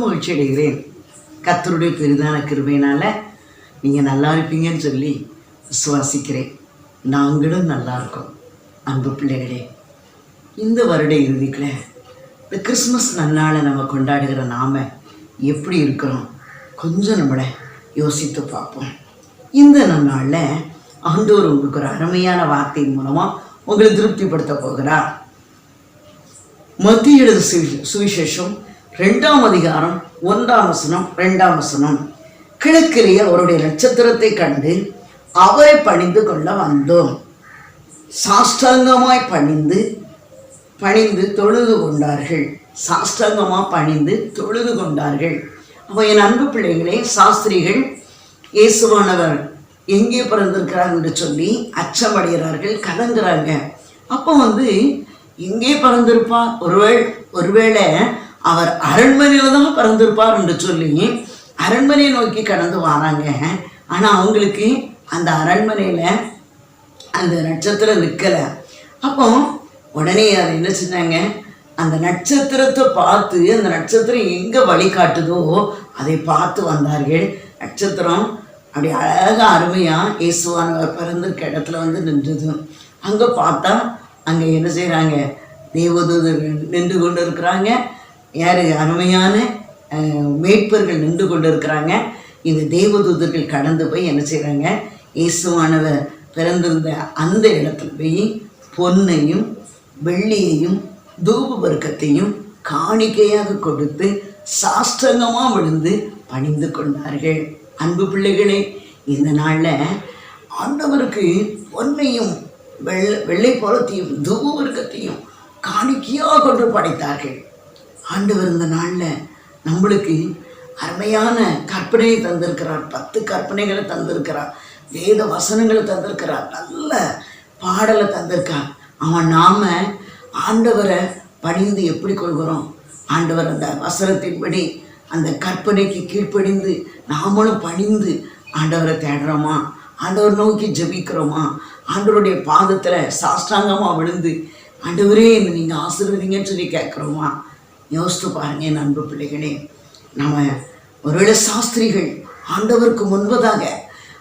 மகிழ்ச்சி அடைகிறேன். கத்தருடைய பெரிதான கிருபையினால் நீங்கள் நல்லா இருப்பீங்கன்னு சொல்லி விசுவாசிக்கிறேன். நாங்களும் நல்லா இருக்கோம். அன்பு பிள்ளைகளே இந்த வருட இறுதிக்குள்ள இந்த கிறிஸ்மஸ் நன்னாளை நம்ம கொண்டாடுகிற நாம் எப்படி இருக்கிறோம்? கொஞ்சம் நம்மளை யோசித்து பார்ப்போம். இந்த நன்னாளில் ஆண்டோர் உங்களுக்கு ஒரு அருமையான வார்த்தையின் மூலமாக உங்களை திருப்திப்படுத்த போகிறார். மத்திய எழுது சுவி- சுவிசேஷம் ரெண்டாம் அதிகாரம் ஒன்றாம் வசனம் ரெண்டாம் வசனம். கிழக்கிலே அவருடைய நட்சத்திரத்தை கண்டு அவரை பணிந்து கொள்ள வந்தோம். சாஷ்டாங்கமாய் பணிந்து பணிந்து தொழுது கொண்டார்கள். சாஷ்டாங்கமாக பணிந்து தொழுது கொண்டார்கள். அப்போ என் அன்பு பிள்ளைகளே சாஸ்திரிகள் இயேசுவானவர் எங்கே பிறந்திருக்கிறார் என்று சொல்லி அச்சமடைகிறார்கள் கலங்குறாங்க. அப்போ வந்து எங்கே பிறந்திருப்பா ஒருவேள் ஒருவேளை அவர் அரண்மனையில் தான் பிறந்திருப்பார் என்று சொல்லி அரண்மனையை நோக்கி கடந்து வராங்க. ஆனால் அவங்களுக்கு அந்த அரண்மனையில் அந்த நட்சத்திரம் நிற்கலை அப்போ உடனே அதை என்ன செஞ்சாங்க? அந்த நட்சத்திரத்தை பார்த்து அந்த நட்சத்திரம் எங்கே வழிகாட்டுதோ அதை பார்த்து வந்தார்கள். நட்சத்திரம் அப்படி அழகாக அருமையாக இயேசுவானவர் பிறந்திருக்க இடத்துல வந்து நின்றுது. அங்கே பார்த்தா அங்கே என்ன செய்கிறாங்க தேவதூதர்கள் நின்று கொண்டு இருக்கிறாங்க யார்? அருமையான மேய்ப்பர்கள் நின்று கொண்டு இருக்கிறாங்க இந்த தேவதூதர்கள் கடந்து போய் என்ன செய்கிறாங்க இயேசுவானவர் பிறந்திருந்த அந்த இடத்துல போய் பொன்னையும் வெள்ளியையும் தூப வர்க்கத்தையும் காணிக்கையாக கொடுத்து சாஷ்டங்கமாக விழுந்து பணிந்து கொண்டார்கள். அன்பு பிள்ளைகளே இந்த நாளில் ஆண்டவருக்கு பொன்னையும் வெள்ளை வெள்ளை போலத்தையும் தூப வர்க்கத்தையும் காணிக்கையாக கொண்டு படைத்தார்கள். ஆண்டவர் இந்த நாளில் நம்மளுக்கு அருமையான கற்பனையை தந்திருக்கிறார். பத்து கற்பனைகளை தந்திருக்கிறார். வேத வசனங்களை தந்திருக்கிறார். நல்ல பாடலை தந்திருக்கார். அவன் நாம் ஆண்டவரை பணிந்து எப்படி கொள்கிறோம்? ஆண்டவர் அந்த வசனத்தின்படி அந்த கற்பனைக்கு கீழ்ப்படிந்து நாமளும் பணிந்து ஆண்டவரை தேடுறோமா? ஆண்டவர் நோக்கி ஜெபிக்கிறோமா? ஆண்டவருடைய பாதத்தில் சாஷ்டாங்கமாக விழுந்து ஆண்டவரே என்ன நீங்கள் ஆசீர்வதிங்கன்னு சொல்லி கேட்குறோமா? யோசித்து பாருங்க என் அன்பு பிள்ளைகளே. நம்ம ஒருவேளை சாஸ்திரிகள் ஆண்டவருக்கு முன்பதாக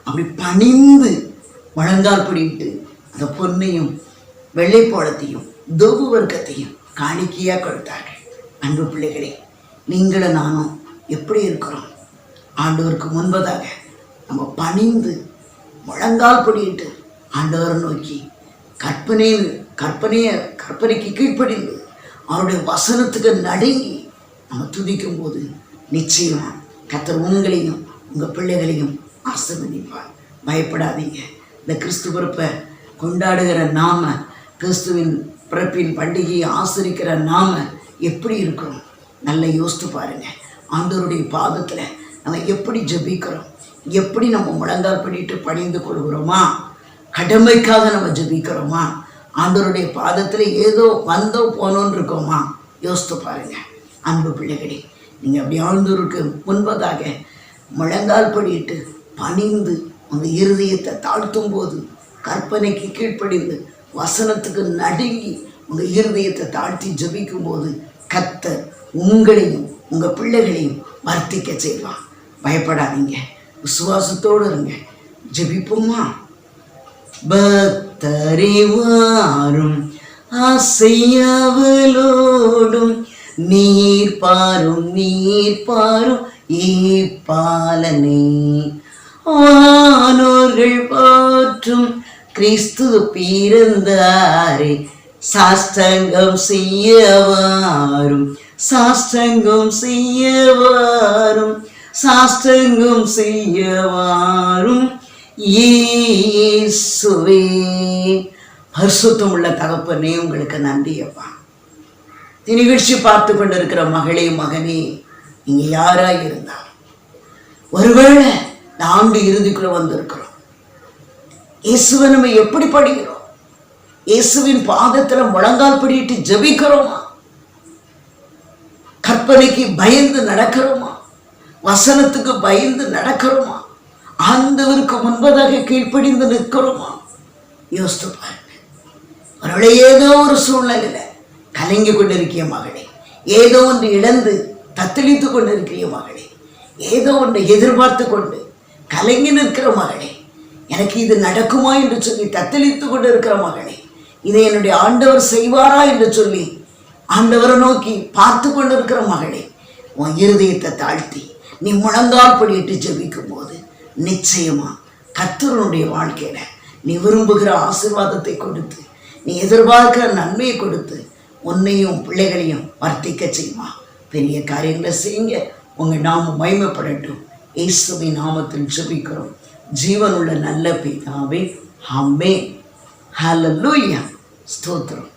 அப்படி பணிந்து முழங்கால் பிடிட்டு அந்த பொன்னையும் வெள்ளைப்போளத்தையும் தொகு வர்க்கத்தையும் காணிக்கையாக கொடுத்தார்கள் அன்பு பிள்ளைகளே நீங்களும் நானும் எப்படி இருக்கிறோம்? ஆண்டவருக்கு முன்பதாக நம்ம பணிந்து முழங்கால் படியிட்டு ஆண்டவரை நோக்கி கற்பனை கற்பனையை கற்பனைக்கு கீழ்ப்படிந்து அவருடைய வசனத்துக்கு நடுங்கி நம்ம துதிக்கும் போது நிச்சயமாக கத்தர் உங்களையும் உங்கள் பிள்ளைகளையும் ஆசிர்வதிப்பார். பயப்படாதீங்க. இந்த கிறிஸ்து பிறப்பை கொண்டாடுகிற நாம கிறிஸ்துவின் பிறப்பின் பண்டிகையை ஆசிரிக்கிற நாம எப்படி இருக்கிறோம்? நல்லா யோசித்து பாருங்க. ஆண்டவருடைய பாதத்தில் நம்ம எப்படி ஜபிக்கிறோம்? எப்படி நம்ம முழங்கால் பண்ணிட்டு பணிந்து கொள்கிறோமா? கடமைக்காக நம்ம ஜபிக்கிறோமா? ஆண்டவருடைய பாதத்தில் ஏதோ வந்தோ போனோன்னு இருக்கோமா? யோசித்து பாருங்க. அன்பு பிள்ளைகளே நீங்கள் அப்படி ஆழ்ந்தூருக்கு. முன்பதாக முழங்கால் படிட்டு பணிந்து அந்த இருதயத்தை தாழ்த்தும் போது கற்பனைக்கு கீழ்ப்படிந்து வசனத்துக்கு நடுங்கி உங்கள் இருதயத்தை தாழ்த்தி ஜபிக்கும் போது கத்தர் உங்களையும் உங்கள் பிள்ளைகளையும் வர்த்திக்க செய்வான் பயப்படாதீங்க. விசுவாசத்தோடு இருங்க. ஜபிப்போமா? பக்தறிவாரும் அசையவலோடும் நீர் பாரும் நீர் பாரும் ஈப்பாலனே வானோர்கள் போற்றும் கிறிஸ்து பிறந்தாரே. சாஸ்தங்கம் செய்யவாரும் சாஸ்தங்கம் செய்யவாரும் சாஷ்டங்கம் செய்யவாரும். இயேசுவே பரிசுத்தம் உள்ள தகப்பனே உங்களுக்கு நன்றி அப்பா. நிகழ்ச்சி பார்த்து கொண்டிருக்கிற மகளே மகனே நீங்க யாராய் இருந்தால் ஒருவேளை இந்த ஆண்டு இறுதிக்குள்ள வந்திருக்கிறோம். இயேசுவை நம்ம எப்படி படிக்கிறோம்? இயேசுவின் பாதத்தில் முழங்கால் படிட்டு ஜெபிக்கிறோமா? கற்பனைக்கு பயந்து நடக்கிறோமா? வசனத்துக்கு பயந்து நடக்கிறோமா? ஆண்டவருக்கு முன்பதாக கீழ்ப்படிந்து நிற்கிறோமா? யோசித்து பாருங்க ஏதோ ஒரு சூழ்நிலையில கலங்கி கொண்டிருக்கிய மகளே ஏதோ ஒன்று இழந்து தத்தளித்து கொண்டிருக்கிற மகளே ஏதோ ஒன்றை எதிர்பார்த்து கொண்டு கலங்கி நிற்கிற மகளே எனக்கு இது நடக்குமா என்று சொல்லி தத்தளித்து கொண்டு இருக்கிற மகளே இதை என்னுடைய ஆண்டவர் செய்வாரா என்று சொல்லி ஆண்டவரை நோக்கி பார்த்து கொண்டு இருக்கிற மகளே உன் இருதயத்தை தாழ்த்தி நீ முழங்கால் படியிட்டு ஜெபிக்கும் போது நிச்சயமா கத்தருடைய வாழ்க்கையில நீ விரும்புகிற ஆசீர்வாதத்தை கொடுத்து நீ எதிர்பார்க்கிற நன்மையை கொடுத்து உன்னையும் பிள்ளைகளையும் வர்த்திக்க செய்வா பெரிய காரியங்களை செய்யுங்க. உங்கள் நாம மயமப்படட்டும் இயேசுவின் நாமத்தில் ஜெபிக்கிறோம். ஜீவனுள்ள நல்ல பிதாவே ஹம்மே ஹலலூயா ஸ்தோத்திரம்.